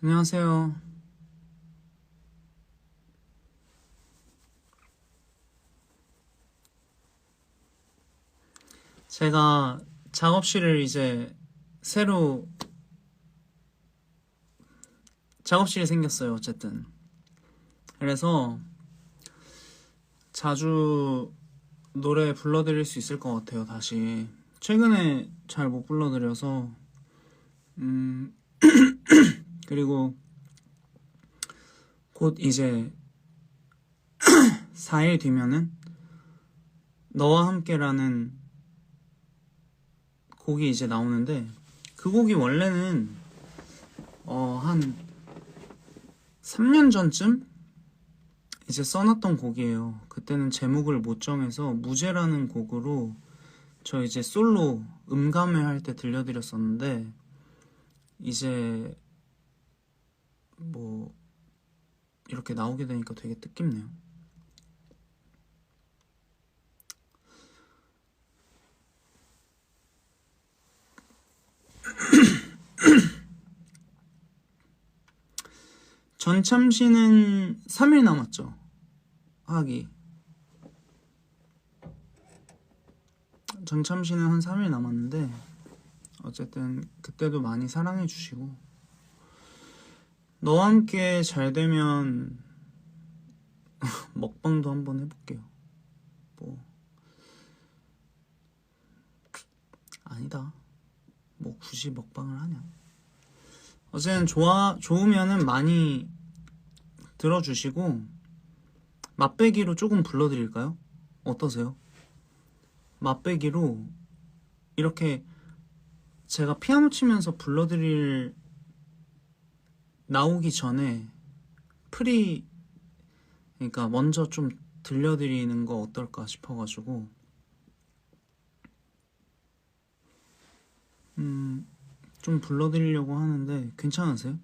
안녕하세요. 제가 작업실을 이제 새로 작업실이 생겼어요. 어쨌든 그래서 자주 노래 불러드릴 수 있을 것 같아요. 다시 최근에 잘 못 불러드려서 음 그리고 곧 이제 4일 뒤면은 너와 함께라는 곡이 이제 나오는데 그 곡이 원래는 어 한 3년 전쯤 이제 써놨던 곡이에요. 그때는 제목을 못 정해서 무제라는 곡으로 저 이제 솔로 음감회 할 때 들려드렸었는데 이제 뭐 이렇게 나오게 되니까 되게 뜻깊네요. 전참시는 3일 남았죠. 하기. 전참시는 한 3일 남았는데 어쨌든 그때도 많이 사랑해 주시고 너와 함께 잘 되면 먹방도 한번 해볼게요. 뭐 아니다. 뭐 굳이 먹방을 하냐? 어쨌든 좋아 좋으면은 많이 들어주시고 맛배기로 조금 불러드릴까요? 어떠세요? 맛배기로 이렇게 제가 피아노 치면서 불러드릴 나오기 전에 프리 그러니까 먼저 좀 들려드리는 거 어떨까 싶어가지고 음, 좀 불러드리려고 하는데 괜찮으세요?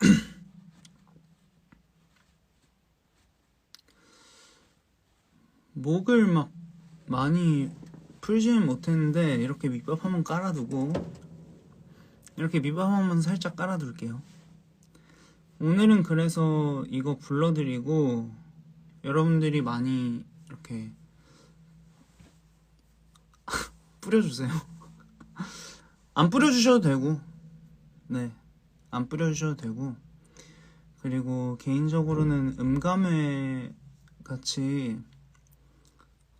목을 막 많이 풀지는 못했는데 이렇게 밑밥 한번 깔아두고 이렇게 밑밥 한번 살짝 깔아둘게요. 오늘은 그래서 이거 불러드리고 여러분들이 많이 이렇게 뿌려주세요. 안 뿌려주셔도 되고, 네, 안 뿌려주셔도 되고, 그리고 개인적으로는 음감회 같이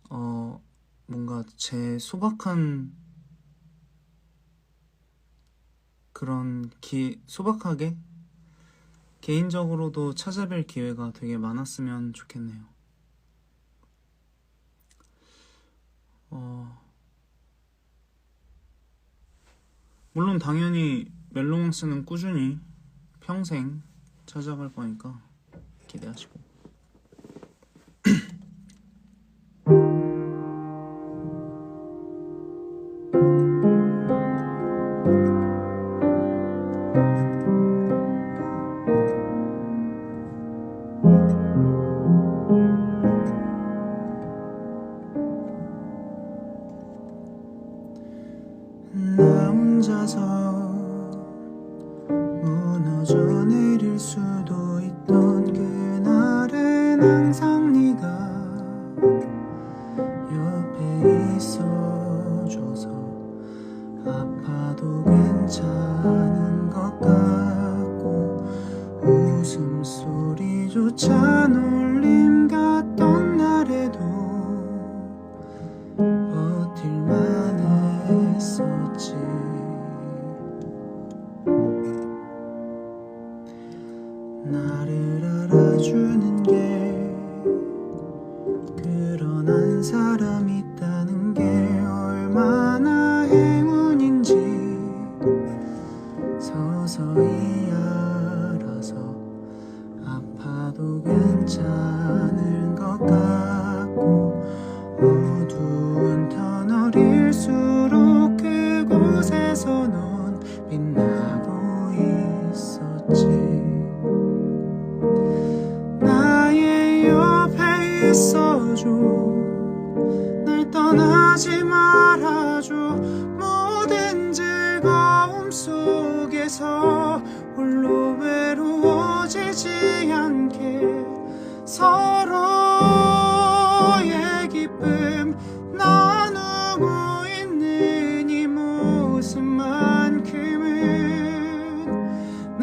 어 뭔가 제 소박한 그런 기 소박하게 개인적으로도 찾아뵐 기회가 되게 많았으면 좋겠네요. 어 물론 당연히 멜로망스는 꾸준히 평생 찾아갈 거니까 기대하시고 나 혼자서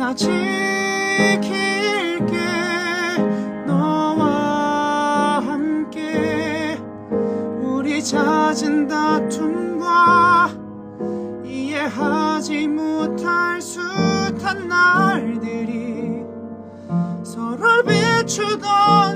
나 지킬게. 너와 함께. 우리 잦은 다툼과 이해하지 못할 숱한 날들이 서로를 비추던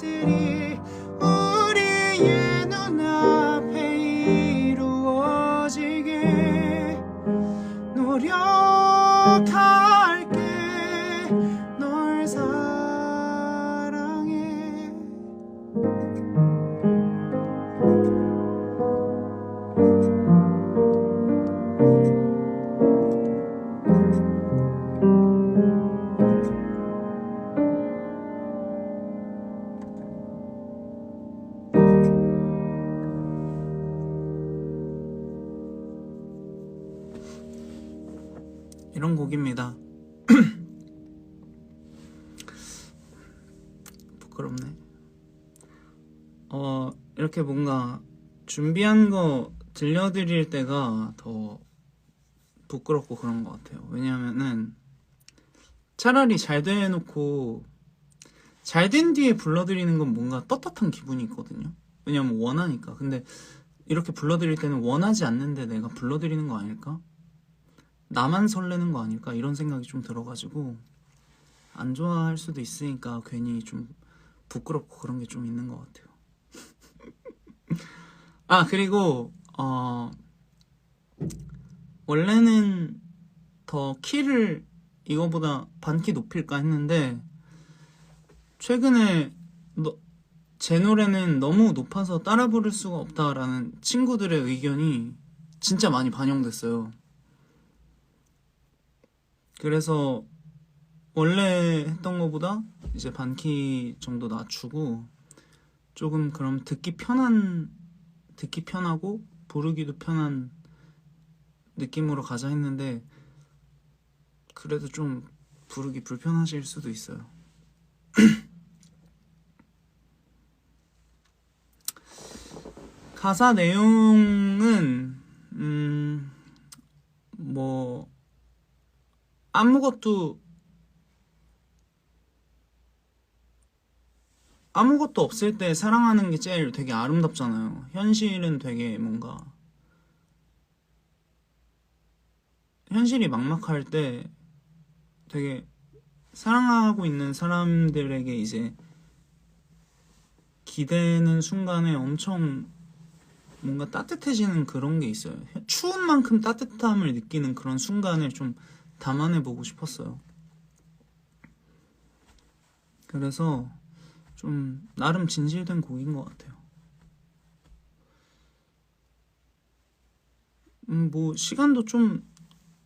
것들 이런 곡입니다. 부끄럽네. 어, 이렇게 뭔가 준비한 거 들려드릴 때가 더 부끄럽고 그런 것 같아요. 왜냐면은 차라리 잘 돼놓고 잘 된 뒤에 불러드리는 건 뭔가 떳떳한 기분이 있거든요. 왜냐면 원하니까. 근데 이렇게 불러드릴 때는 원하지 않는데 내가 불러드리는 거 아닐까? 나만 설레는 거 아닐까 이런 생각이 좀 들어가지고 안 좋아할 수도 있으니까 괜히 좀 부끄럽고 그런 게 좀 있는 것 같아요. 아 그리고 어 원래는 더 키를 이거보다 반키 높일까 했는데 최근에 너, 제 노래는 너무 높아서 따라 부를 수가 없다라는 친구들의 의견이 진짜 많이 반영됐어요. 그래서 원래 했던 것보다 이제 반 키 정도 낮추고 조금 그럼 듣기 편한 듣기 편하고 부르기도 편한 느낌으로 가자 했는데 그래도 좀 부르기 불편하실 수도 있어요. 가사 내용은 음, 뭐 아무것도 아무것도 없을 때 사랑하는 게 제일 되게 아름답잖아요. 현실은 되게 뭔가 현실이 막막할 때 되게 사랑하고 있는 사람들에게 이제 기대는 순간에 엄청 뭔가 따뜻해지는 그런 게 있어요. 추운 만큼 따뜻함을 느끼는 그런 순간을 좀 담아내 보고 싶었어요. 그래서 좀 나름 진실된 곡인 것 같아요. 음, 뭐 시간도 좀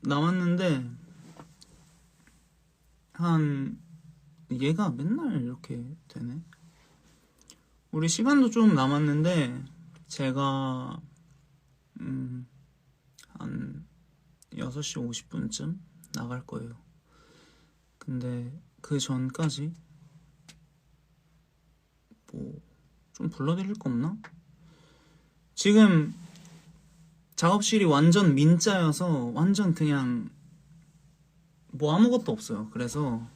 남았는데 한 얘가 맨날 이렇게 되네. 우리 시간도 좀 남았는데 제가 음, 한 6시 50분쯤 나갈 거예요. 근데 그 전까지 뭐 좀 불러드릴 거 없나? 지금 작업실이 완전 민자여서 완전 그냥 뭐 아무것도 없어요. 그래서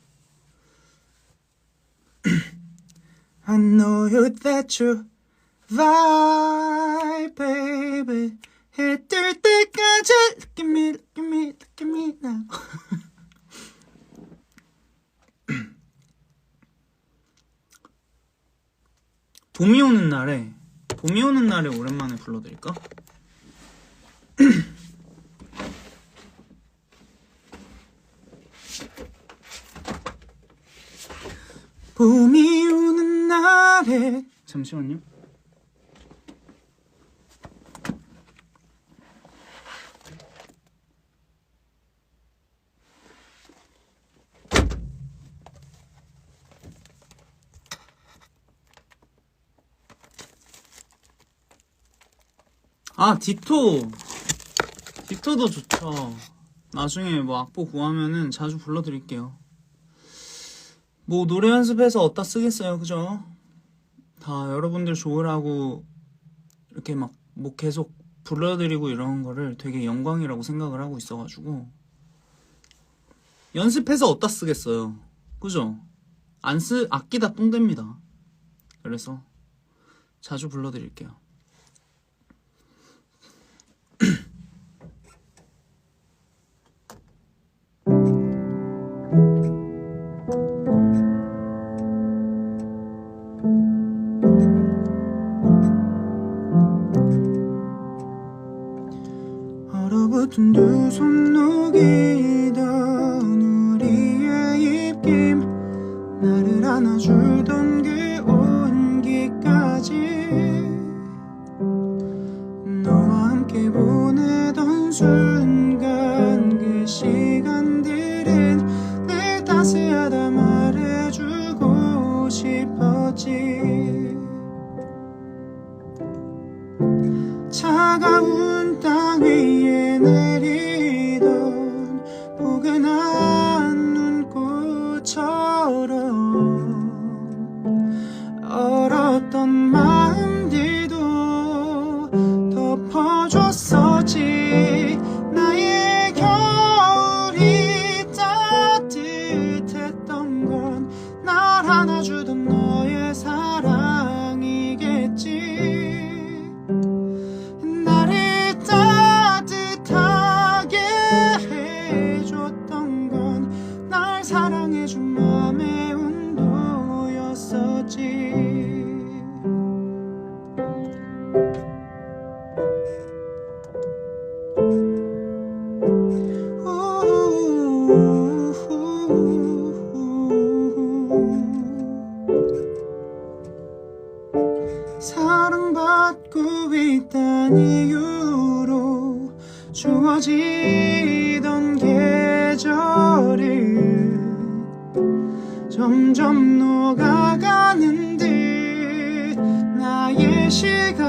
I know you that you vibe, baby. 해뜰 때까지 look at me, look at me, look at me now. 봄이 오는 날에 봄이 오는 날에 오랜만에 불러드릴까? 봄이 오는 날에 잠시만요. 아 디토 디토도 좋죠. 나중에 뭐 악보 구하면은 자주 불러드릴게요. 뭐 노래 연습해서 어디다 쓰겠어요, 그죠? 다 여러분들 좋으라고 이렇게 막 뭐 계속 불러드리고 이런 거를 되게 영광이라고 생각을 하고 있어가지고 연습해서 어디다 쓰겠어요, 그죠? 안 쓰, 아끼다 똥됩니다. 그래서 자주 불러드릴게요. 두손 녹이던 우리의 입김. 나를 안아주던 그 온기까지. 너와 함께 보내던 순간 그 시간들은 늘 따스하다 말해주고 싶었지. 차가운 사랑받고 있단 이유로 주어지던 계절을 점점 녹아가는 듯 나의 시간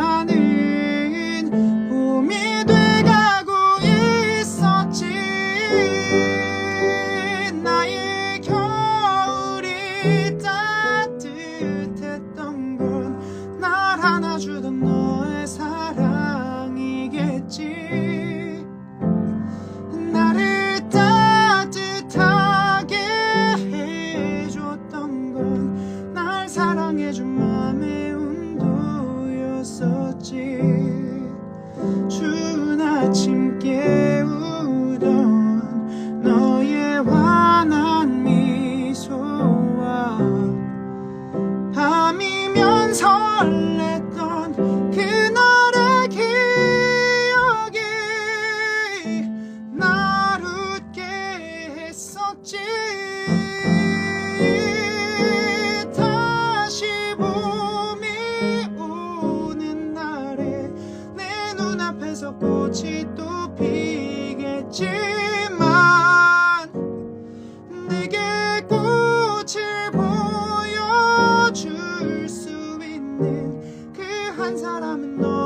있는 그 한 사람은 너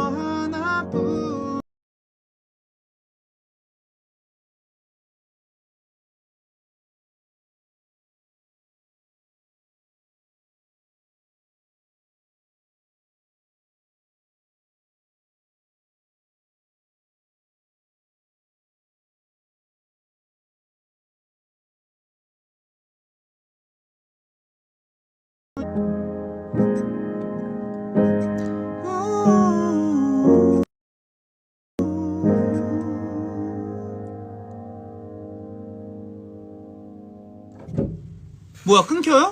뭐야 끊겨요?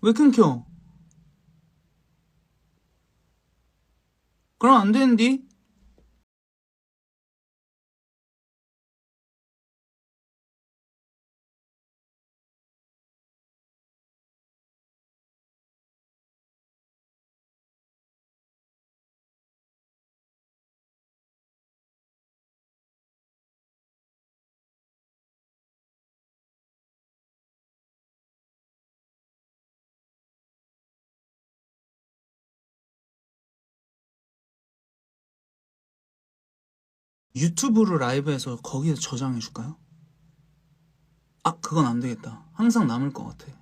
왜 끊겨? 그럼 안 되는디? 유튜브로 라이브해서 거기에 저장해 줄까요? 아, 그건 안 되겠다. 항상 남을 것 같아.